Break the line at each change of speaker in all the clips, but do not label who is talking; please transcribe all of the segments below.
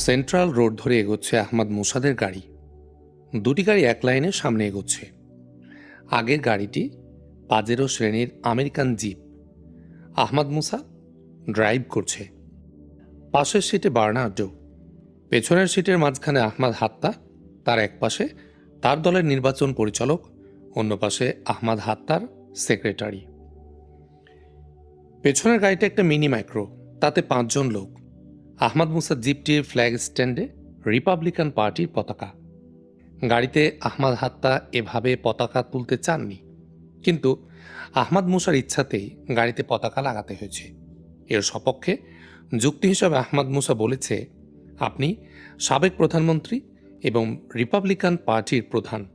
Central road ধরে এগোচ্ছে আহমদ মুসাদের গাড়ি। দুটি গাড়ি এক লাইনে সামনে এগোচ্ছে। আগের গাড়িটি পাজেরো শ্রেণির American jeep. Ahmad Musa drive করছে। পাশের সিটে বার্নার্ডো পেছনের সিটের মাঝখানে আহমদ হাত্তা, তার এক পাশে তার দলের নির্বাচন পরিচালক, অন্য পাশে আহমদ হাত্তার সেক্রেটারি। পেছনের গাড়িটা একটা মিনি মাইক্রো, তাতে পাঁচজন লোক। আহমদ মুসা জিপটির ফ্ল্যাগ স্ট্যান্ডে রিপাবলিকান পার্টির পতাকা। গাড়িতে আহমদ হাত্তা এভাবে পতাকা তুলতে চাননি। কিন্তু আহমদ মুসার ইচ্ছাতেই গাড়িতে পতাকা লাগাতে হয়েছে। এর সপক্ষে যুক্তি হিসাবে আহমদ মুসা বলেছে, আপনি সাবেক প্রধানমন্ত্রী এবং রিপাবলিকান পার্টির প্রধান।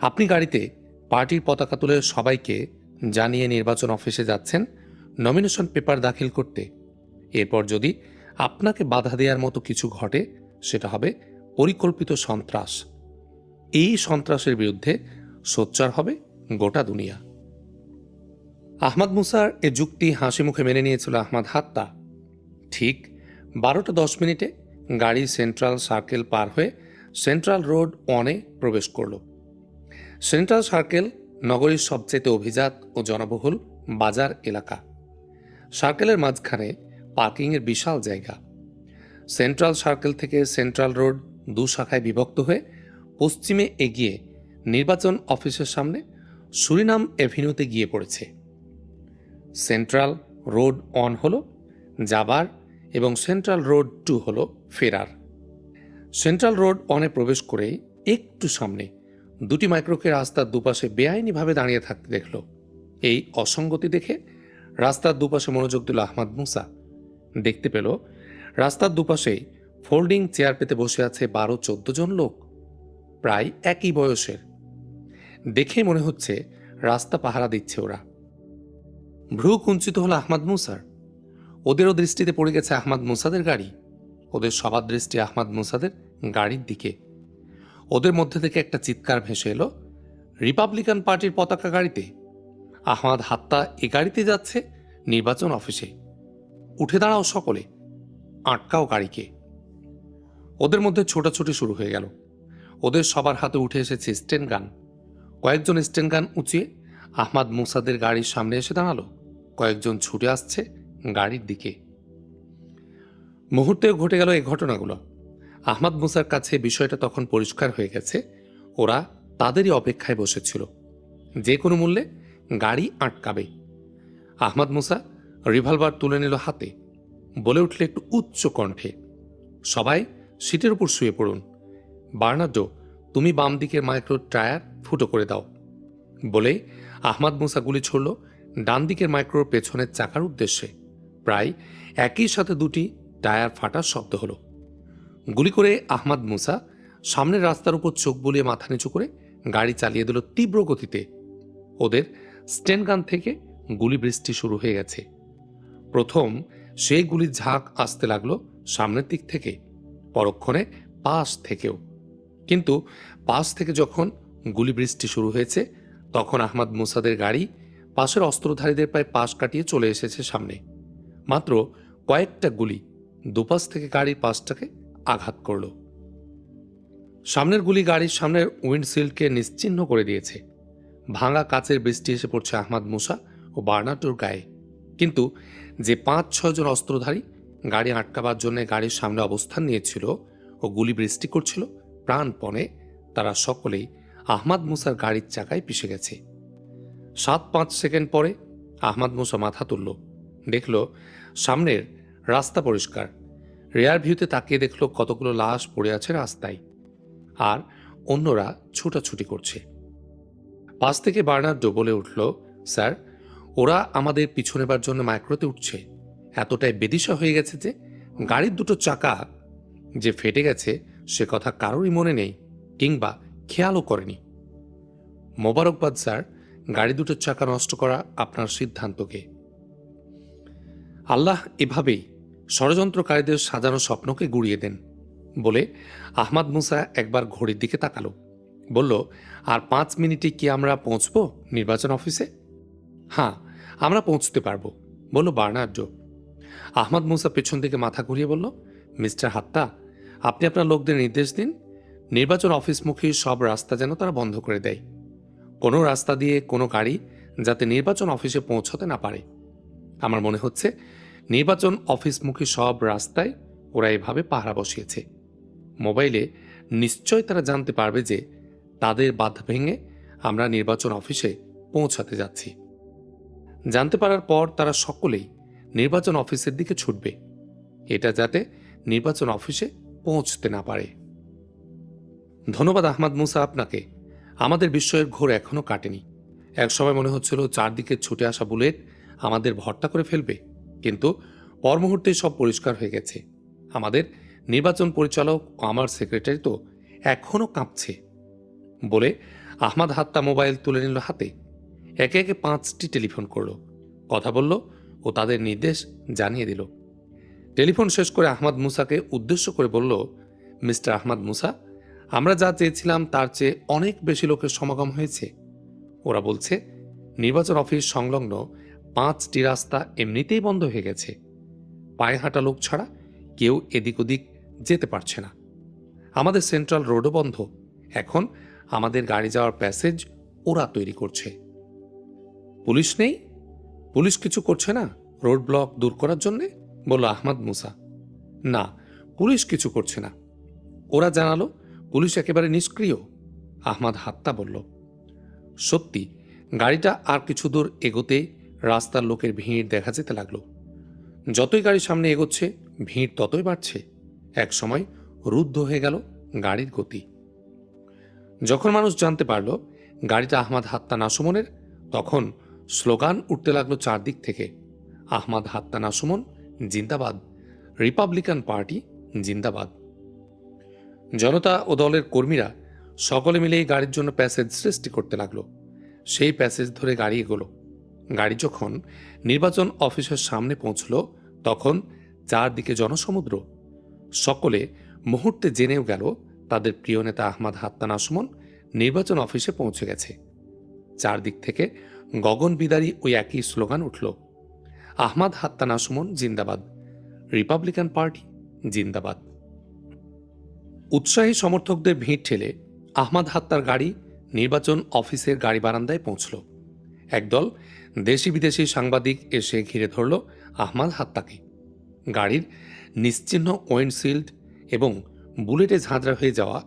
আপনি গাড়িতে পার্টির পতাকা তুলে সবাইকে জানিয়ে নির্বাচন অফিসে যাচ্ছেন, নমিনেশন পেপার দাখিল করতে। এরপর যদি আপনাকে বাধা দেওয়ার মতো কিছু ঘটে, সেটা হবে পরিকল্পিত সন্ত্রাস। এই সন্ত্রাসের বিরুদ্ধে সোচ্চার হবে গোটা দুনিয়া। আহমদ মুসার এ যুক্তি হাসি মুখে মেনে নিয়েছিল আহমদ হাত্তা। ঠিক বারোটা দশ মিনিটে গাড়ি সেন্ট্রাল সার্কেল পার হয়ে সেন্ট্রাল রোড ওয়ানে প্রবেশ করল। সেন্ট্রাল সার্কেল নগরীর সবচেয়ে অভিজাত ও জনবহুল বাজার এলাকা। সার্কেলের মাঝখানে পার্কিংয়ের বিশাল জায়গা। সেন্ট্রাল সার্কেল থেকে সেন্ট্রাল রোড দু শাখায় বিভক্ত হয়ে পশ্চিমে এগিয়ে নির্বাচন অফিসের সামনে সুরিনাম এভিনিউতে গিয়ে পড়েছে। সেন্ট্রাল রোড অন হলো যাবার এবং সেন্ট্রাল রোড টু হলো ফেরার। সেন্ট্রাল রোড অনে প্রবেশ করে একটু সামনে দুটি মাইক্রোকে রাস্তার দুপাশে বেআইনিভাবে দাঁড়িয়ে থাকতে দেখল। এই অসঙ্গতি দেখে রাস্তার দুপাশে মনোযোগ দিল আহমদ মুসা। দেখতে পেল, রাস্তার দুপাশেই ফোল্ডিং চেয়ার পেতে বসে আছে বারো চোদ্দ জন লোক, প্রায় একই বয়সের। দেখে মনে হচ্ছে রাস্তা পাহারা দিচ্ছে ওরা। ভ্রু কুঞ্চিত হলো আহমদ মুসার ওদেরও দৃষ্টিতে পড়ে গেছে আহমদ মুসাদের গাড়ি। ওদের সবার দৃষ্টি আহমদ মুসাদের গাড়ির দিকে। ওদের মধ্যে থেকে একটা চিৎকার ভেসে এলো, রিপাবলিকান পার্টির পতাকা গাড়িতে। আহমদ হাত্তা এ গাড়িতে যাচ্ছে নির্বাচন অফিসে। উঠে দাঁড়াও সকলে। আটকাও গাড়িকে। ওদের মধ্যে ছোটাছুটি শুরু হয়ে গেল। ওদের সবার হাতে উঠে এসেছে স্টেন গান। কয়েকজন স্টেন গান উঁচিয়ে আহমাদ মুসাদের গাড়ির সামনে এসে দাঁড়াল। কয়েকজন ছুটে আসছে গাড়ির দিকে। মুহূর্তেও ঘটে গেল এই ঘটনাগুলো। আহমাদ মুসার কাছে বিষয়টা তখন পরিষ্কার হয়ে গেছে। ওরা তাদেরই অপেক্ষায় বসেছিল। যে কোনো মূল্যে গাড়ি আটকাবে। আহমাদ মুসা রিভলভার তুলে নিল হাতে। বলে উঠলে একটু উচ্চ কণ্ঠে, সবাই, সিটের উপর শুয়ে পড়ুন। বার্নার্ডো, তুমি বাম দিকের মাইক্রো টায়ার ফুটো করে দাও। বলে আহমাদ মুসা গুলি ছড়ল ডান দিকের মাইক্রোর পেছনের চাকার উদ্দেশ্যে। প্রায় একই সাথে দুটি টায়ার ফাটার শব্দ হলো। গুলি করে আহমাদ মুসা সামনের রাস্তার উপর চোখ বুলিয়ে মাথা নিচু করে গাড়ি চালিয়ে দিল তীব্র গতিতে। ওদের স্টেন গান থেকে গুলি বৃষ্টি শুরু হয়ে গেছে। প্রথম সেই গুলির ঝাঁক আসতে লাগল সামনের দিক থেকে, পরক্ষণে পাশ থেকেও। কিন্তু পাশ থেকে যখন গুলি বৃষ্টি শুরু হয়েছে, তখন আহমদ মুসাদের গাড়ি পাশের অস্ত্রধারীদের প্রায় পাশ কাটিয়ে চলে এসেছে সামনে। মাত্র কয়েকটা গুলি দুপাশ থেকে গাড়ির পাশটাকে আঘাত করল। সামনের গুলি গাড়ির সামনের উইন্ডশিল্ডকে নিশ্চিহ্ন করে দিয়েছে। ভাঙা কাচের বৃষ্টি এসে পড়ছে আহমদ মুসা ও বার্নাটোর গায়ে। কিন্তু যে পাঁচ ছজন অস্ত্রধারী গাড়ি আটকাবার জন্য গাড়ির সামনে অবস্থান নিয়েছিল ও গুলি বৃষ্টি করছিল, প্রাণপণে তারা সকলেই আহমাদ মুসার গাড়ির চাকায় পিষে গেছে। সাত, পাঁচ সেকেন্ড পরে আহমাদ মুসা মাথা তুলল, দেখল সামনের রাস্তা পরিষ্কার রেয়ার ভিউতে তাকিয়ে দেখল কতগুলো লাশ পড়ে আছে রাস্তায়, আর অন্যরা ছুটাছুটি করছে। পাশ থেকে বার্নার্ডো বলে উঠল, স্যার ওরা আমাদের পিছু নেবার জন্য মাইক্রোতে উঠছে। এতটাই বেদিশা হয়ে গেছে যে গাড়ির দুটো চাকা যে ফেটে গেছে, সে কথা কারোরই মনে নেই কিংবা খেয়ালও করেনি। মোবারকবাদ স্যার, গাড়ি দুটোর চাকা নষ্ট করা আপনার সিদ্ধান্তকে। আল্লাহ এভাবেই ষড়যন্ত্রকারীদের সাজানো স্বপ্নকে গুড়িয়ে দেন বলে আহমাদ মুসা একবার ঘড়ির দিকে তাকালো। বলল, আর পাঁচ মিনিটে কি আমরা পৌঁছব নির্বাচন অফিসে? হ্যাঁ আমরা পৌঁছতে পারব, বলল বার্নার্ডো। আহমদ মুসা পেছন থেকে মাথা ঘুরিয়ে বলল, মিস্টার হাত্তা, আপনি আপনার লোকদের নির্দেশ দিন। নির্বাচন অফিসমুখী সব রাস্তা যেন তারা বন্ধ করে দেয়। কোনো রাস্তা দিয়ে কোনো গাড়ি যাতে নির্বাচন অফিসে পৌঁছতে না পারে। আমার মনে হচ্ছে নির্বাচন অফিসমুখী সব রাস্তায় ওরা এভাবে পাহারা বসিয়েছে। মোবাইলে নিশ্চয় তারা জানতে পারবে যে তাদের বাধা ভেঙে আমরা নির্বাচন অফিসে পৌঁছাতে যাচ্ছি। জানতে পারার পর তারা সকলেই নির্বাচন অফিসের দিকে ছুটবে। এটা যাতে নির্বাচন অফিসে পৌঁছতে না পারে। ধন্যবাদ আহমদ মুসা আপনাকে। আমাদের বিস্ময়ের ঘোর এখনও কাটেনি। একসময় মনে হচ্ছিল চারদিকে ছুটে আসা বুলেট আমাদের ভর্তা করে ফেলবে, কিন্তু পর মুহূর্তে সব পরিষ্কার হয়ে গেছে। আমাদের নির্বাচন পরিচালক, আমার সেক্রেটারি তো এখনও কাঁপছে বলে আহমাদ হাত্তা মোবাইল তুলে নিল হাতে। একে একে পাঁচটি টেলিফোন করল। কথা বলল ও তাদের নির্দেশ জানিয়ে দিল। টেলিফোন শেষ করে আহমদ মুসাকে উদ্দেশ্য করে বলল, মিস্টার আহমদ মুসা, আমরা যা চেয়েছিলাম তার চেয়ে অনেক বেশি লোকের সমাগম হয়েছে। ওরা বলছে, নির্বাচন অফিস সংলগ্ন পাঁচটি রাস্তা এমনিতেই বন্ধ হয়ে গেছে। পায়ে হাঁটা লোক ছাড়া কেউ এদিক ওদিক যেতে পারছে না। আমাদের সেন্ট্রাল রোডও বন্ধ। এখন আমাদের গাড়ি যাওয়ার প্যাসেজ ওরা তৈরি করছে। পুলিশ নেই? পুলিশ কিছু করছে না রোড ব্লক দূর করার জন্যে? বলল আহমদ মুসা। না, পুলিশ কিছু করছে না। ওরা জানালো পুলিশ একেবারে নিষ্ক্রিয়। আহমদ হাত্তা বলল, সত্যি, গাড়িটা আর কিছু দূর এগোতে রাস্তার লোকের ভিড় দেখা যেতে লাগল। যতই গাড়ি সামনে এগোচ্ছে, ভিড় ততই বাড়ছে। এক সময় রুদ্ধ হয়ে গেল গাড়ির গতি। যখন মানুষ জানতে পারল গাড়িটা আহমদ হাত্তা নাসুমনের, তখন স্লোগান উঠতে লাগল চারদিক থেকে। আহমাদ হাত্তা নাসুমন, জিন্দাবাদ। রিপাবলিকান পার্টি, জিন্দাবাদ। জনতা ও দলের কর্মীরা সকলে মিলে এই গাড়ির জন্য প্যাসেজ সৃষ্টি করতে লাগল। সেই প্যাসেজ ধরে গাড়ি এগোলো। গাড়ি যখন নির্বাচন অফিসের সামনে পৌঁছল, তখন চারদিকে জনসমুদ্র। সকলে মুহূর্তে জেনেও গেল তাদের প্রিয় নেতা আহমদ হাত্তান আসমন নির্বাচন অফিসে পৌঁছে গেছে। চারদিক থেকে গগন বিদারী ওই একই স্লোগান উঠল। আহমদ হাত্তান আসমন জিন্দাবাদ। রিপাবলিকান পার্টি, জিন্দাবাদ। উৎসাহী সমর্থকদের ভিড় ঠেলে আহমাদ হাত্তার গাড়ি নির্বাচন অফিসের গাড়ি বারান্দায় পৌঁছল। একদল দেশি বিদেশি সাংবাদিক এসে ঘিরে ধরল আহমাদ হাত্তাকে। গাড়ির নিশ্চিহ্ন ওয়েন্ডশিল্ড এবং বুলেটে ঝাঁঝরা হয়ে যাওয়া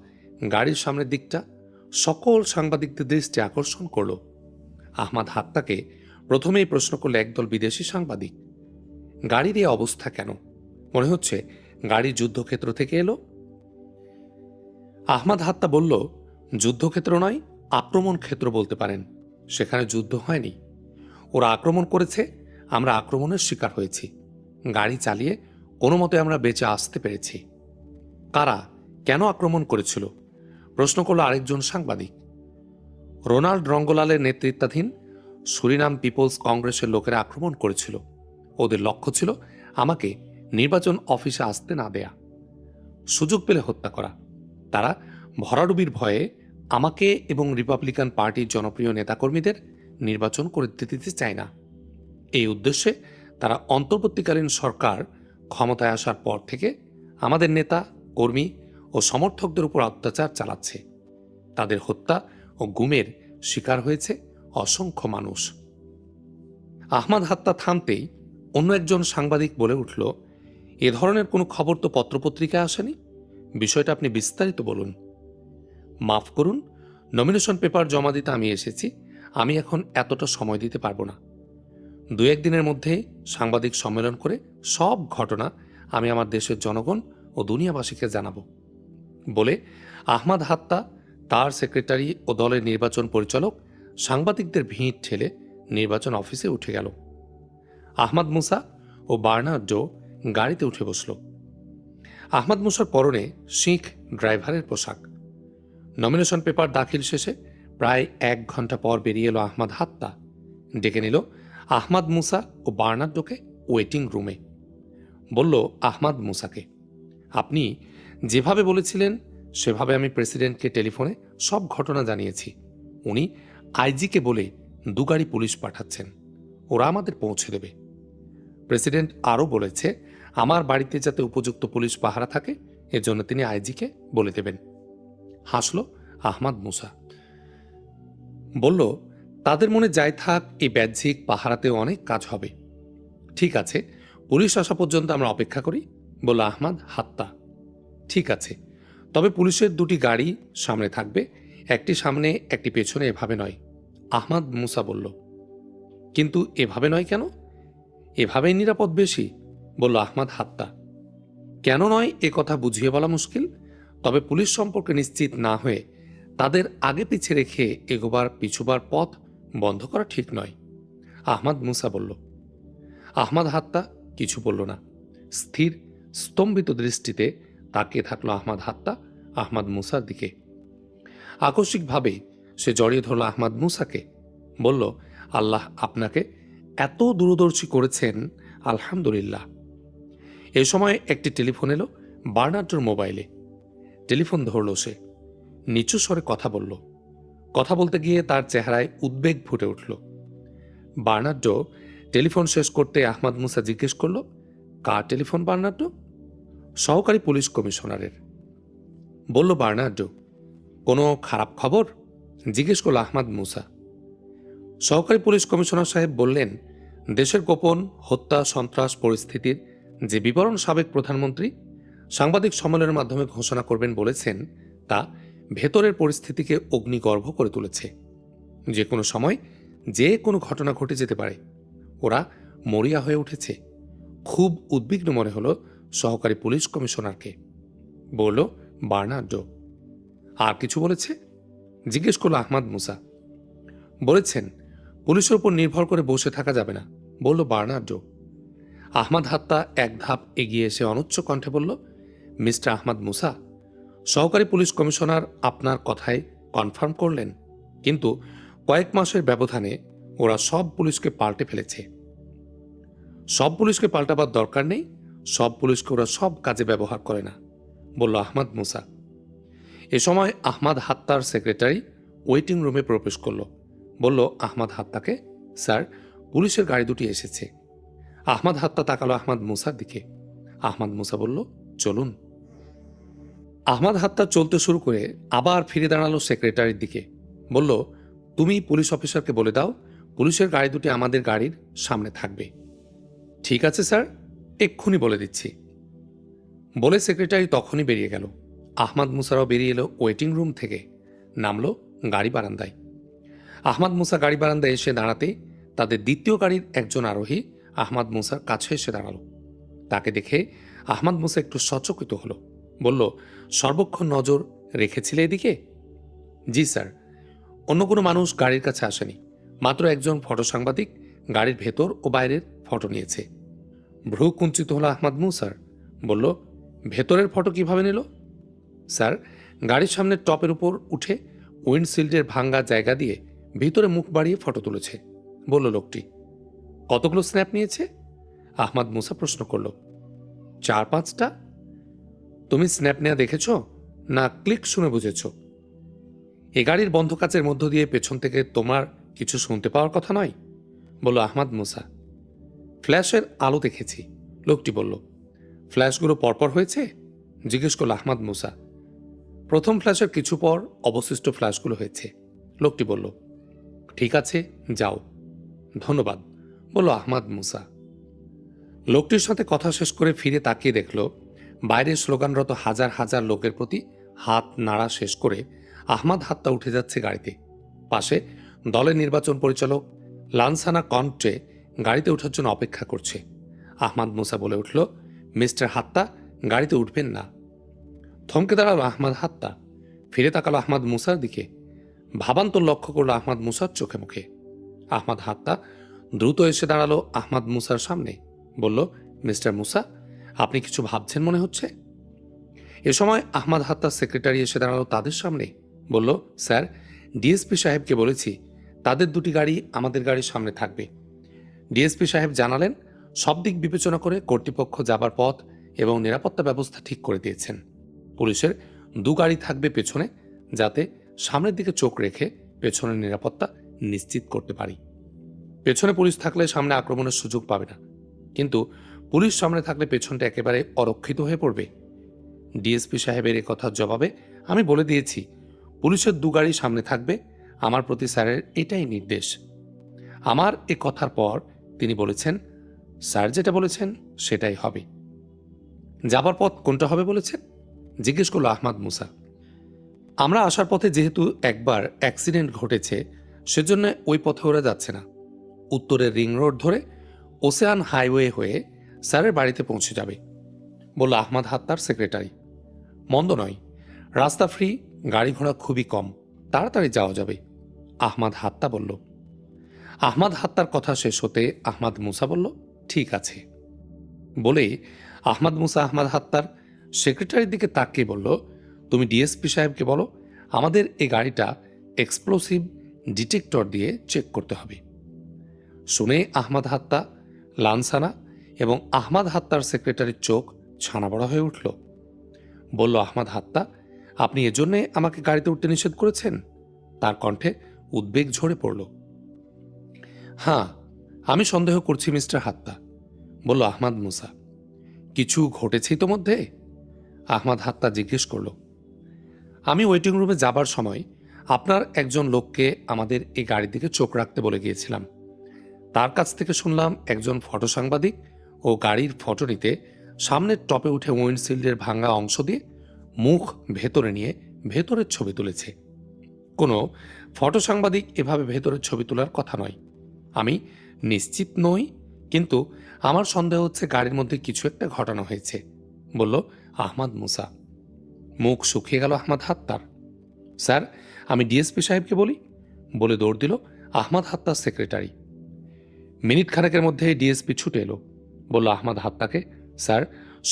গাড়ির সামনের দিকটা সকল সাংবাদিকদের দৃষ্টি আকর্ষণ করল। আহমদ হাত্তাকে প্রথমেই প্রশ্ন করল একদল বিদেশি সাংবাদিক, গাড়ির এই অবস্থা কেন? মনে হচ্ছে গাড়ি যুদ্ধক্ষেত্র থেকে এলো। আহমাদ হাত্তা বলল, যুদ্ধক্ষেত্র নয়, আক্রমণ ক্ষেত্র বলতে পারেন। সেখানে যুদ্ধ হয়নি। ওরা আক্রমণ করেছে, আমরা আক্রমণের শিকার হয়েছি। গাড়ি চালিয়ে কোনো মতে আমরা বেঁচে আসতে পেরেছি। কারা? কেন আক্রমণ করেছিল? প্রশ্ন করল আরেকজন সাংবাদিক। রোনাল্ড রঙ্গলালের নেতৃত্বাধীন সুরিনাম পিপলস কংগ্রেসের লোকেরা আক্রমণ করেছিল। ওদের লক্ষ্য ছিল আমাকে নির্বাচন অফিসে আসতে না দেয়া। সুযোগ পেলে হত্যা করা। তারা ভরাডুবির ভয়ে আমাকে এবং রিপাবলিকান পার্টির জনপ্রিয় নেতাকর্মীদের নির্বাচন করে দিতে চায় না। এই উদ্দেশ্যে তারা অন্তর্বর্তীকালীন সরকার ক্ষমতায় আসার পর থেকে আমাদের নেতা, কর্মী ও সমর্থকদের উপর অত্যাচার চালাচ্ছে। তাদের হত্যা ও গুমের শিকার হয়েছে অসংখ্য মানুষ। আহমাদ হাত্তা থামতেই অন্য একজন সাংবাদিক বলে উঠল, এ ধরনের কোনো খবর তো পত্রপত্রিকায় আসেনি? বিষয়টা আপনি বিস্তারিত বলুন। মাফ করুন নমিনেশন পেপার জমা দিতে আমি এসেছি, আমি এখন এতটা সময় দিতে পারব না। দু একদিনের মধ্যে সাংবাদিক সম্মেলন করে সব ঘটনা আমি আমার দেশের জনগণ ও দুনিয়াবাসীকে জানাব। বলে আহমাদ হাত্তা তার সেক্রেটারি ও দলের নির্বাচন পরিচালক সাংবাদিকদের ভিড় ঠেলে নির্বাচন অফিসে উঠে গেল। আহমদ মুসা ও বার্নার্ডো গাড়িতে উঠে বসল। আহমদ মুসার পরনে শিখ ড্রাইভারের পোশাক। নমিনেশন পেপার দাখিল শেষে প্রায় এক ঘণ্টা পর বেরিয়ে এলো আহমদ হাত্তা। ডেকে নিল আহমাদ মুসা ও বার্নার্ডোকে ওয়েটিং রুমে। বলল, আহমাদ মুসাকে, আপনি যেভাবে বলেছিলেন সেভাবে আমি প্রেসিডেন্টকে টেলিফোনে সব ঘটনা জানিয়েছি। উনি আইজিকে বলে দু গাড়ি পুলিশ পাঠাচ্ছেন। ওরা আমাদের পৌঁছে দেবে। প্রেসিডেন্ট আরও বলেছে, আমার বাড়িতে যাতে উপযুক্ত পুলিশ পাহারা থাকে, এজন্য তিনি আইজিকে বলে দেবেন। হাসল আহমাদ মুসা। বলল, তাদের মনে যাই থাক, এই ব্যাহ্যিক পাহারাতেও অনেক কাজ হবে। ঠিক আছে, পুলিশ আসা পর্যন্ত আমরা অপেক্ষা করি, বলল আহমাদ হাত্তা। ঠিক আছে তবে পুলিশের দুটি গাড়ি সামনে থাকবে, একটি সামনে, একটি পেছনে, এভাবে নয়। আহমাদ মুসা বলল, কিন্তু এভাবে নয় কেন? এভাবেই নিরাপদ বেশি, বলল আহমাদ হাত্তা। কেন নয়? এ কথা বুঝিয়ে বলা মুশকিল। তবে পুলিশ সম্পর্কে নিশ্চিত না হয়ে তাদের আগে পিছে রেখে এগোবার, পিছুবার পথ বন্ধ করা ঠিক নয়, আহমাদ মুসা বলল। আহমাদ হাত্তা কিছু বলল না। স্থির, স্তম্ভিত দৃষ্টিতে তাকিয়ে থাকল আহমাদ হাত্তা, আহমাদ মুসার দিকে। আকস্মিকভাবে সে জড়িয়ে ধরল আহমাদ মুসাকে। বলল, আল্লাহ আপনাকে এত দূরদর্শী করেছেন, আলহামদুলিল্লাহ। এ সময় একটি টেলিফোন এলো বার্নার্ডোর মোবাইলে। টেলিফোন ধরল সে। নিচু স্বরে কথা বলল। কথা বলতে গিয়ে তার চেহারায় উদ্বেগ ফুটে উঠল। বার্নার্ডো টেলিফোন শেষ করতে আহমাদ মুসা জিজ্ঞেস করল, কার টেলিফোন বার্নার্ডো? সহকারী পুলিশ কমিশনারের। বলল, বার্নার্ডো, কোনো খারাপ খবর? জিজ্ঞেস করল আহমাদ মুসা। সহকারী পুলিশ কমিশনার সাহেব বললেন, দেশের গোপন হত্যা, সন্ত্রাস পরিস্থিতির যে বিবরণ সাবেক প্রধানমন্ত্রী সাংবাদিক সম্মেলনের মাধ্যমে ঘোষণা করবেন বলেছেন, তা ভেতরের পরিস্থিতিকে অগ্নিগর্ভ করে তুলেছে। যে কোনো সময় যে কোনো ঘটনা ঘটে যেতে পারে। ওরা মরিয়া হয়ে উঠেছে। খুব উদ্বিগ্ন মনে হলো সহকারী পুলিশ কমিশনারকে। বলল বার্নার্ডো আর কিছু বলেছে? জিজ্ঞেস করল আহমাদ মুসা। বলেছেন, পুলিশের উপর নির্ভর করে বসে থাকা যাবে না। বলল বার্নার্ডো আহমাদ হাত্তা এক ধাপ এগিয়ে এসে অনুচ্চ কণ্ঠে বলল, মিস্টার আহমাদ মুসা, সহকারী পুলিশ কমিশনার আপনার কথায় কনফার্ম করলেন, কিন্তু কয়েক মাসের ব্যবধানে ওরা সব পুলিশকে পাল্টে ফেলেছে। সব পুলিশকে পাল্টাবার দরকার নেই? সব পুলিশকে ওরা সব কাজে ব্যবহার করে না, বলল আহমাদ মুসা। এ সময় আহমাদ হাত্তার সেক্রেটারি ওয়েটিং রুমে প্রবেশ করল, বলল, আহমাদ হাত্তাকে? স্যার, পুলিশের গাড়ি দুটি এসেছে। আহমাদ হাত্তা তাকালো আহমাদ মুসার দিকে। আহমাদ মুসা বলল, চলুন। আহমাদ হাত্তা চলতে শুরু করে আবার ফিরে দাঁড়াল সেক্রেটারির দিকে। বলল, তুমি পুলিশ অফিসারকে বলে দাও, পুলিশের গাড়ি দুটি আমাদের গাড়ির সামনে থাকবে। ঠিক আছে, স্যার। এক্ষুনি বলে দিচ্ছি। বলে সেক্রেটারি তখনই বেরিয়ে গেল। আহমাদ মুসারাও বেরিয়ে এলো ওয়েটিং রুম থেকে। নামলো গাড়ি বারান্দায়। আহমাদ মুসা গাড়ি বারান্দায় এসে দাঁড়াতে তাদের দ্বিতীয় গাড়ির একজন আরোহী আহমাদ মুসার কাছে এসে দাঁড়াল। তাকে দেখে আহমাদ মুসা একটু সচকিত হলো। বলল, সর্বক্ষণ নজর রেখেছিলে এদিকে? জি, স্যার। অন্য কোনো মানুষ গাড়ির কাছে আসেনি। মাত্র একজন ফটো সাংবাদিক গাড়ির ভেতর ও বাইরের ফটো নিয়েছে। ভ্রু কুঞ্চিত হলো আহমাদ মুসার। বলল, ভেতরের ফটো কীভাবে নিল? স্যার, গাড়ির সামনে টপের উপর উঠে উইন্ডশিল্ডের ভাঙ্গা জায়গা দিয়ে ভিতরে মুখ বাড়িয়ে ফটো তুলেছে, বলল লোকটি। কতগুলো স্ন্যাপ নিয়েছে? আহমাদ মুসা প্রশ্ন করল। চার পাঁচটা? তুমি স্ন্যাপ নেওয়া দেখেছ? না, ক্লিক শুনে বুঝেছ। এ গাড়ির বন্ধ কাচের মধ্য দিয়ে পেছন থেকে তোমার কিছু শুনতে পাওয়ার কথা নয়? বলল আহমাদ মুসা। ফ্ল্যাশের আলো দেখেছি। লোকটি বলল, ফ্ল্যাশগুলো পরপর হয়েছে? জিজ্ঞেস করল আহমাদ মুসা, প্রথম ফ্ল্যাশের কিছু পর অবশিষ্ট ফ্ল্যাশগুলো হয়েছে। লোকটি বলল, ঠিক আছে, যাও। ধন্যবাদ, বলল আহমাদ মুসা। লোকটির সাথে কথা শেষ করে ফিরে তাকিয়ে দেখল বাইরে স্লোগানরত হাজার হাজার লোকের প্রতি হাত নাড়া শেষ করে আহমাদ হাত্তা উঠে যাচ্ছে গাড়িতে। পাশে দলের নির্বাচন পরিচালক লানসানা কন্ট্রে গাড়িতে ওঠার জন্য অপেক্ষা করছে। আহমাদ মুসা বলে উঠল, মিস্টার হাত্তা, গাড়িতে উঠবেন না। থমকে দাঁড়াল আহমাদ হাত্তা। ফিরে তাকালো আহমাদ মুসার দিকে। ভাবান্তর লক্ষ্য করল আহমাদ মুসার চোখে মুখে। আহমাদ হাত্তা দ্রুত এসে দাঁড়াল আহমাদ মুসার সামনে। বলল, মিস্টার মুসা, আপনি কিছু ভাবছেন মনে হচ্ছে? এ সময় আহমাদ হাত্তার সেক্রেটারি এসে দাঁড়াল তাদের সামনে। বলল, স্যার, ডিএসপি সাহেবকে বলেছি, তাদের দুটি গাড়ি আমাদের গাড়ির সামনে থাকবে। ডিএসপি সাহেব জানালেন, সব দিক বিবেচনা করে কর্তৃপক্ষ যাবার পথ এবং নিরাপত্তা ব্যবস্থা ঠিক করে দিয়েছেন। পুলিশের দু গাড়ি থাকবে পেছনে যাতে সামনের দিকে চোখ রেখে পেছনের নিরাপত্তা নিশ্চিত করতে পারি। পেছনে পুলিশ থাকলে সামনে আক্রমণের সুযোগ পাবে না। কিন্তু পুলিশ সামনে থাকলে পেছনটা একেবারে অরক্ষিত হয়ে পড়বে। ডিএসপি সাহেবের এ কথার জবাবে আমি বলে দিয়েছি, পুলিশের দু গাড়ি সামনে থাকবে। আমার প্রতি স্যারের এটাই নির্দেশ। আমার এ কথার পর তিনি বলেছেন, স্যার যেটা বলেছেন, সেটাই হবে। যাবার পথ কোনটা হবে বলেছেন? জিজ্ঞেস করল আহমাদ মুসা। আমরা আসার পথে যেহেতু একবার অ্যাক্সিডেন্ট ঘটেছে, সেজন্য ওই পথে ওরা যাচ্ছে না। উত্তরের রিং রোড ধরে ওসেয়ান হাইওয়ে হয়ে স্যারের বাড়িতে পৌঁছে যাবে, বলল আহমাদ হাত্তার সেক্রেটারি। মন্দ নয়। রাস্তা ফ্রি, গাড়ি ঘোড়া খুবই কম। তাড়াতাড়ি যাওয়া যাবে, আহমাদ হাত্তা বলল। আহমাদ হাত্তার কথা শেষ হতে আহমাদ মুসা বলল, ঠিক আছে। বলে আহমাদ মুসা আহমাদ হাত্তার সেক্রেটারির দিকে তাকিয়ে বলল, তুমি ডিএসপি সাহেবকে বলো, আমাদের এই গাড়িটা এক্সপ্লোসিভ ডিটেক্টর দিয়ে চেক করতে হবে। শুনে আহমাদ হাত্তা লানসানা এবং আহমাদ হাত্তার সেক্রেটারির চোখ ছানা বড় হয়ে উঠল। বলল, আহমাদ হাত্তা, আপনি এজন্যে আমাকে গাড়িতে উঠতে নিষেধ করেছেন? তার কণ্ঠে উদ্বেগ ঝরে পড়ল। হ্যাঁ আমি সন্দেহ করছি মিস্টার হাত্তা, বলল আহমাদ মুসা। কিছু ঘটেছে ইতোমধ্যে আহমাদ হাত্তা জিজ্ঞেস করল। আমি ওয়েটিং রুমে যাবার সময় আপনার একজন লোককে আমাদের এই গাড়ির দিকে চোখ রাখতে বলে গিয়েছিলাম। তার কাছ থেকে শুনলাম একজন ফটো সাংবাদিক ও গাড়ির ফটো নিতে সামনের টপে উঠে উইন্ডশিল্ডের ভাঙা অংশ দিয়ে মুখ ভেতরে নিয়ে ভেতরের ছবি তুলেছে। কোনো ফটো সাংবাদিক এভাবে ভেতরের ছবি তোলার কথা নয়। আমি নিশ্চিত নই, কিন্তু আমার সন্দেহ হচ্ছে গাড়ির মধ্যে কিছু একটা ঘটানো হয়েছে, বলল আহমাদ মুসা। মুখ শুকিয়ে গেল আহমাদ হাত্তার। স্যার, আমি ডিএসপি সাহেবকে বলি, বলে দৌড় দিল আহমাদ হাত্তার সেক্রেটারি। মিনিট খানেকের মধ্যে ডিএসপি ছুটে এলো, বলল আহমাদ হাত্তাকে, স্যার,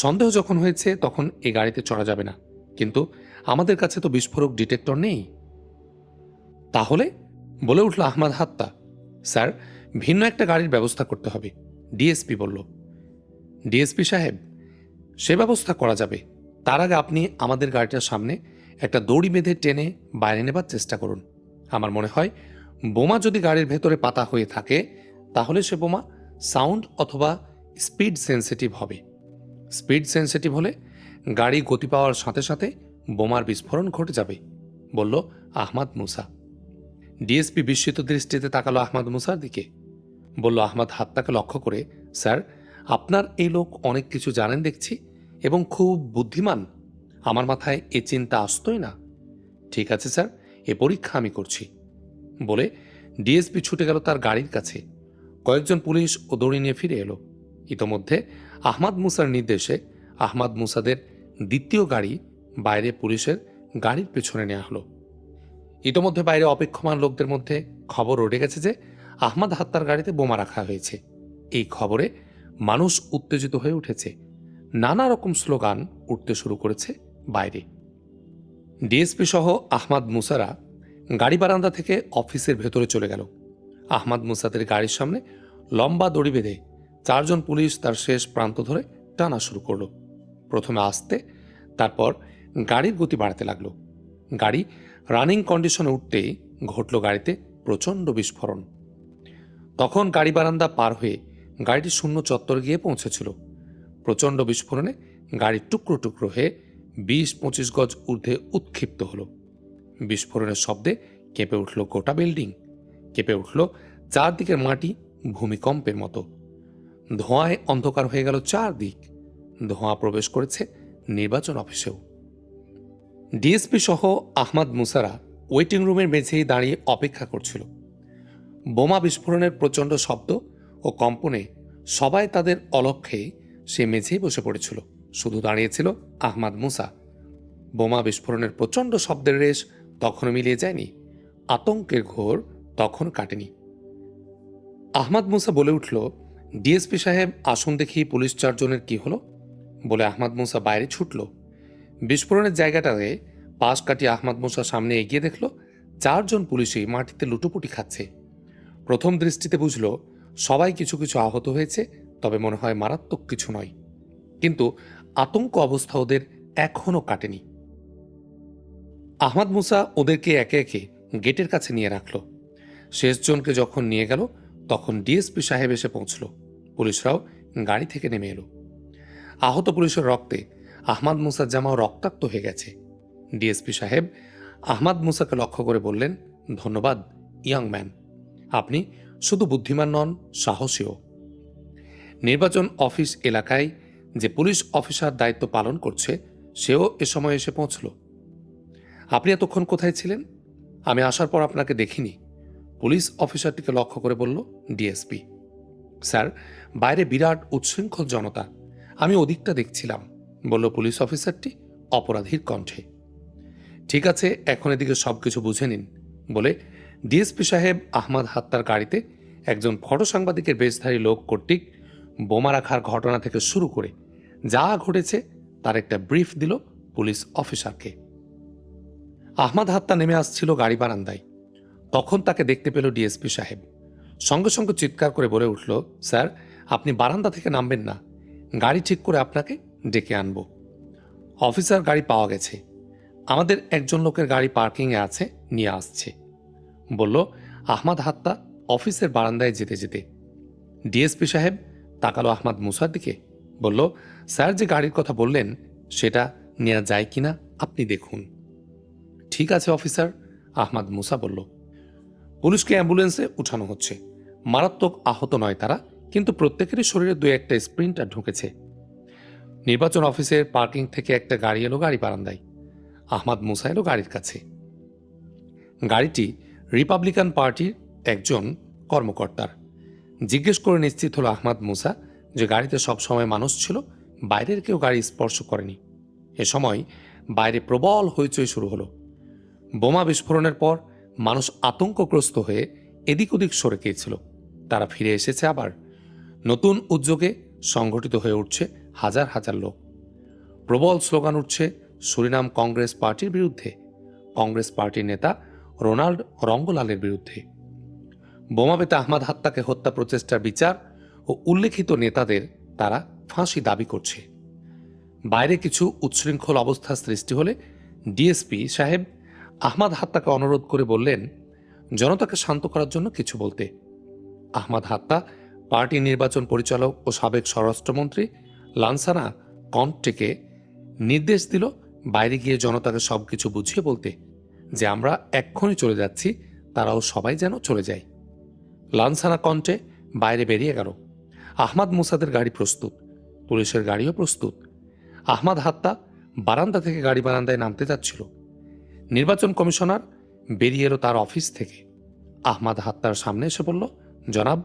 সন্দেহ যখন হয়েছে তখন এই গাড়িতে চড়া যাবে না, কিন্তু আমাদের কাছে তো বিস্ফোরক ডিটেক্টর নেই। তাহলে? বলে উঠল আহমাদ হাত্তা। স্যার, ভিন্ন একটা গাড়ির ব্যবস্থা করতে হবে, ডিএসপি বলল। ডিএসপি সাহেব, সে ব্যবস্থা করা যাবে। তার আগে আপনি আমাদের গাড়িটার সামনে একটা দড়ি বেঁধে টেনে বাইরে নেবার চেষ্টা করুন। আমার মনে হয়, বোমা যদি গাড়ির ভেতরে পাতা হয়ে থাকে, তাহলে সে বোমা সাউন্ড অথবা স্পিড সেন্সিটিভ হবে। স্পিড সেন্সিটিভ হলে গাড়ি গতি পাওয়ার সাথে সাথে বোমার বিস্ফোরণ ঘটে যাবে, বলল আহমাদ মুসা। ডিএসপি বিস্মিত দৃষ্টিতে তাকালো আহমাদ মুসার দিকে। বলল, আহমাদ হাত্তাকে লক্ষ্য করে, স্যার, আপনার এই লোক অনেক কিছু জানেন দেখছি এবং খুব বুদ্ধিমান। আমার মাথায় এ চিন্তা আসতোই না। ঠিক আছে, স্যার, এ পরীক্ষা আমি করছি। বলে ডিএসপি ছুটে গেল তার গাড়ির কাছে। কয়েকজন পুলিশ ও দড়ি নিয়ে ফিরে এলো। ইতোমধ্যে আহমাদ মুসার নির্দেশে আহমাদ মুসাদের দ্বিতীয় গাড়ি বাইরে পুলিশের গাড়ির পেছনে নেওয়া হলো। ইতোমধ্যে বাইরে অপেক্ষমান লোকদের মধ্যে খবর উঠে গেছে যে আহমাদ হাত্তার গাড়িতে বোমা রাখা হয়েছে। এই খবরে মানুষ উত্তেজিত হয়ে উঠেছে। নানা রকম স্লোগান উঠতে শুরু করেছে বাইরে। ডিএসপি সহ আহমাদ মুসারা গাড়ি বারান্দা থেকে অফিসের ভেতরে চলে গেল। আহমাদ মুসাদের গাড়ির সামনে লম্বা দড়ি বেঁধে চারজন পুলিশ তার শেষ প্রান্ত ধরে টানা শুরু করল। প্রথমে আসতে, তারপর গাড়ির গতি বাড়াতে লাগল। গাড়ি রানিং কন্ডিশনে উঠতেই ঘটল গাড়িতে প্রচণ্ড বিস্ফোরণ। তখন গাড়ি বারান্দা পার হয়ে গাড়িটি শূন্য চত্বর গিয়ে পৌঁছেছিল। প্রচণ্ড বিস্ফোরণে গাড়ি টুকরো টুকরো হয়ে বিশ পঁচিশ গজ ঊর্ধ্বে উৎক্ষিপ্ত হলো। বিস্ফোরণের শব্দে কেঁপে উঠল গোটা বিল্ডিং। কেঁপে উঠল চারদিকের মাটি ভূমিকম্পের মতো। ধোঁয়ায় অন্ধকার হয়ে গেল চারদিক। ধোঁয়া প্রবেশ করেছে নির্বাচন অফিসেও। ডিএসপি সহ আহমাদ মুসারা ওয়েটিং রুমের মেঝেই দাঁড়িয়ে অপেক্ষা করছিল। বোমা বিস্ফোরণের প্রচণ্ড শব্দ ও কম্পনে সবাই তাদের অলক্ষ্যে সে মেঝেই বসে পড়েছিল। শুধু দাঁড়িয়েছিল আহমাদ মুসা। বোমা বিস্ফোরণের প্রচণ্ড শব্দের রেশ তখনও মিলিয়ে যায়নি। আতঙ্কের ঘোর তখন কাটেনি। আহমাদ মুসা বলে উঠল, ডিএসপি সাহেব, আসুন দেখি পুলিশ চারজনের কি হলো? বলে আহমাদ মুসা বাইরে ছুটল। বিস্ফোরণের জায়গাটাতে পাশ কাটিয়ে আহমাদ মুসা সামনে এগিয়ে দেখল চারজন পুলিশই মাটিতে লুটোপুটি খাচ্ছে। প্রথম দৃষ্টিতে বুঝল, সবাই কিছু কিছু আহত হয়েছে, তবে মনে হয় মারাত্মক কিছু নয়। কিন্তু আতঙ্ক অবস্থা ওদের এখনও কাটেনি। আহমাদ মুসা ওদেরকে একে একে গেটের কাছে নিয়ে রাখল। শেষজনকে যখন নিয়ে গেল, তখন ডিএসপি সাহেব এসে পৌঁছল। পুলিশরাও গাড়ি থেকে নেমে এলো। আহত পুলিশের রক্তে আহমাদ মুসার জামাও রক্তাক্ত হয়ে গেছে। ডিএসপি সাহেব আহমাদ মুসাকে লক্ষ্য করে বললেন, ধন্যবাদ, ইয়াং ম্যান। আপনি শুধু বুদ্ধিমান নন, সাহসীও। নির্বাচন অফিস এলাকায় যে পুলিশ অফিসার দায়িত্ব পালন করছে, সেও এ সময় এসে পৌঁছল। আপনি এতক্ষণ কোথায় ছিলেন? আমি আসার পর আপনাকে দেখিনি। পুলিশ অফিসারটিকে লক্ষ্য করে বলল, ডিএসপি। স্যার, বাইরে বিরাট উচ্ছৃঙ্খল জনতা। আমি ওদিকটা দেখছিলাম। বলল, পুলিশ অফিসারটি অপরাধীর কণ্ঠে। ঠিক আছে, এখন এদিকে সব কিছু বুঝে নিন। বলে ডিএসপি সাহেব আহমদ হাত্তার গাড়িতে একজন ফটো সাংবাদিকের বেশধারী লোক কর্তৃক বোমা রাখার ঘটনা থেকে শুরু করে যা ঘটেছে তার একটা ব্রিফ দিল পুলিশ অফিসারকে। আহমদ হাত্তা নেমে আসছিল গাড়ি বারান্দায়। তখন তাকে দেখতে পেল ডিএসপি সাহেব। সঙ্গে সঙ্গে চিৎকার করে বলে উঠল, স্যার, আপনি বারান্দা থেকে নামবেন না। গাড়ি ঠিক করে আপনাকে ডেকে আনব। অফিসার গাড়ি পাওয়া গেছে। আমাদের একজন লোকের গাড়ি পার্কিংয়ে আছে, নিয়ে আসছে। বলল, আহমদ হাত্তা অফিসের বারান্দায় যেতে যেতে। ডিএসপি সাহেব তাকালো আহমদ মুসার দিকে। বলল, স্যার যে গাড়ির কথা বললেন, সেটা নেওয়া যায় কিনা আপনি দেখুন। ঠিক আছে, অফিসার, আহমদ মুসা বলল। পুলিশকে অ্যাম্বুলেন্সে উঠানো হচ্ছে। মারাত্মক আহত নয় তারা, কিন্তু প্রত্যেকেরই শরীরে দু একটা স্প্রিন্টার ঢুকেছে। নির্বাচন অফিসের পার্কিং থেকে একটা গাড়ি এলো গাড়ি বারান্দায়। আহমদ মুসা এলো গাড়ির কাছে। গাড়িটি রিপাবলিকান পার্টির একজন কর্মকর্তার। জিজ্ঞেস করে নিশ্চিত হলো আহমদ মুসা যে গাড়িতে সবসময় মানুষ ছিল, বাইরের কেউ গাড়ি স্পর্শ করেনি। এ সময় বাইরে প্রবল হইচই শুরু হলো। বোমা বিস্ফোরণের পর মানুষ আতঙ্কগ্রস্ত হয়ে এদিক ওদিক সরে গিয়েছিল। তারা ফিরে এসেছে আবার। নতুন উদ্যোগে সংগঠিত হয়ে উঠছে হাজার হাজার লোক। প্রবল স্লোগান উঠছে সুরিনাম কংগ্রেস পার্টির বিরুদ্ধে। কংগ্রেস পার্টির নেতা রোনাল্ড রঙ্গলালের বিরুদ্ধে। বোমাবেতা আহমদ হাত্তাকে হত্যা প্রচেষ্টার বিচার ও উল্লেখিত নেতাদের তারা ফাঁসি দাবি করছে। বাইরে কিছু উচ্ছৃঙ্খল অবস্থা সৃষ্টি হলে ডিএসপি সাহেব আহমাদ হাত্তাকে অনুরোধ করে বললেন, জনতাকে শান্ত করার জন্য কিছু বলতে। আহমাদ হাত্তা পার্টি নির্বাচন পরিচালক ও সাবেক স্বরাষ্ট্রমন্ত্রী লানসানা কন্টকে নির্দেশ দিল বাইরে গিয়ে জনতাকে সব কিছু বুঝিয়ে বলতে যে আমরা এক্ষুনি চলে যাচ্ছি, তারাও সবাই যেন চলে যায়। লানসানা কন্টে বাইরে বেরিয়ে গেল। আহমাদ মুসাদের গাড়ি প্রস্তুত, পুলিশের গাড়িও প্রস্তুত। আহমাদ হাত্তা বারান্দা থেকে গাড়ি বারান্দায় নামতে যাচ্ছিল। নির্বাচন কমিশনার বেরিয়ে এলো তার অফিস থেকে। আহমাদ হাত্তার সামনে এসে বলল, জনাব,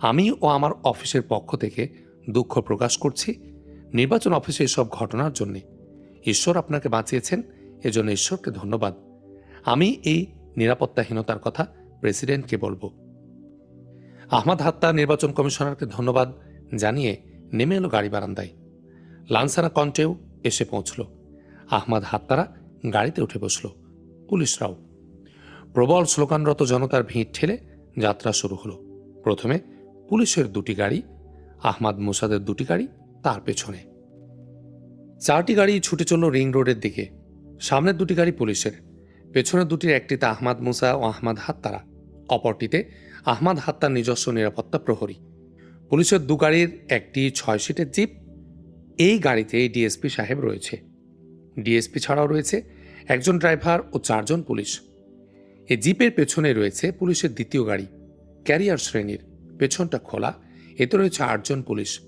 আমি ও আমার অফিসের পক্ষ থেকে দুঃখ প্রকাশ করছি। নির্বাচন অফিসে এসব ঘটনার জন্যে। ঈশ্বর আপনাকে বাঁচিয়েছেন, এজন্য ঈশ্বরকে ধন্যবাদ। আমি এই নিরাপত্তাহীনতার কথা প্রেসিডেন্টকে বলব। আহমদ হাত্তা নির্বাচন কমিশনারকে ধন্যবাদ জানিয়ে নেমে এলো গাড়ি বারান্দায়। লানসানা কন্টেও এসে পৌঁছল। আহমদ হাত্তারা গাড়িতে উঠে বসল। পুলিশরাও। প্রবল স্লোগানরত জনতার ভিড় ঠেলে যাত্রা শুরু হলো। প্রথমে পুলিশের দুটি গাড়ি, আহমাদ মুসাদের দুটি গাড়ি তার পেছনে। চারটি গাড়ি ছুটে চলল রিং রোডের দিকে। সামনের দুটি গাড়ি পুলিশের। পেছনের দুটির একটিতে আহমাদ মুসা ও আহমাদ হাত্তারা। অপরটিতে আহমাদ হাত্তার নিজস্ব নিরাপত্তা প্রহরী। পুলিশের দু গাড়ির একটি ছয় সিটের জিপ। এই গাড়িতে ডিএসপি সাহেব রয়েছে। ডিএসপি ছাড়াও রয়েছে একজন ড্রাইভার ও চারজন পুলিশ। এই জিপের পেছনে রয়েছে পুলিশের দ্বিতীয় গাড়ি, ক্যারিয়ার শ্রেণির। পেছনটা খোলা, এতে রয়েছে আটজন পুলিশ।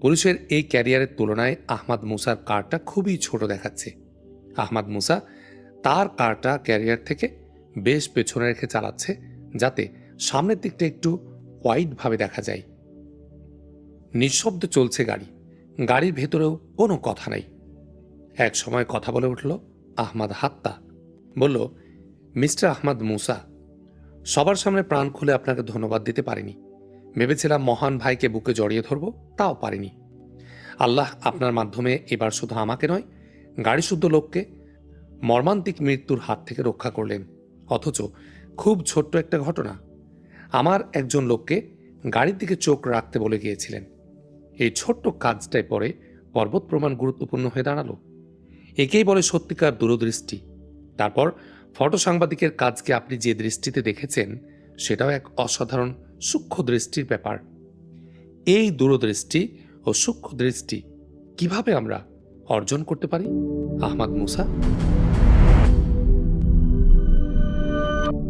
পুলিশের এই ক্যারিয়ারের তুলনায় আহমাদ মুসার কারটা খুবই ছোট দেখাচ্ছে। আহমাদ মুসা তার কারটা ক্যারিয়ার থেকে বেশ পেছনে রেখে চালাচ্ছে, যাতে সামনের দিকটা একটু হোয়াইটভাবে দেখা যায়। নিঃশব্দে চলছে গাড়ি। গাড়ির ভেতরেও কোনো কথা নাই। এক সময় কথা বলে উঠল আহমাদ হাত্তা। বলল, মিস্টার আহমদ মুসা, সবার সামনে প্রাণ খুলে আপনাকে ধন্যবাদ দিতে পারিনি। ভেবেছিলাম মহান ভাইকে বুকে জড়িয়ে ধরব, তাও পারিনি। আল্লাহ আপনার মাধ্যমে এবার শুধু আমাকে নয়, গাড়ি শুদ্ধ লোককে মর্মান্তিক মৃত্যুর হাত থেকে রক্ষা করলেন। অথচ খুব ছোট্ট একটা ঘটনা। আমার একজন লোককে গাড়ির দিকে চোখ রাখতে বলে গিয়েছিলেন। এই ছোট্ট কাজটাই পরে পর্বত প্রমাণ গুরুত্বপূর্ণ হয়ে দাঁড়াল। একেই বলে সত্যিকার দূরদৃষ্টি। তারপর ফটো সাংবাদিকের কাজকে আপনি যে দৃষ্টিতে দেখেছেন, সেটাও এক অসাধারণ সূক্ষ্ম দৃষ্টির ব্যাপার। এই দূরদৃষ্টি ও সূক্ষ্ম দৃষ্টি কীভাবে আমরা অর্জন করতে পারি? আহমদ মুসা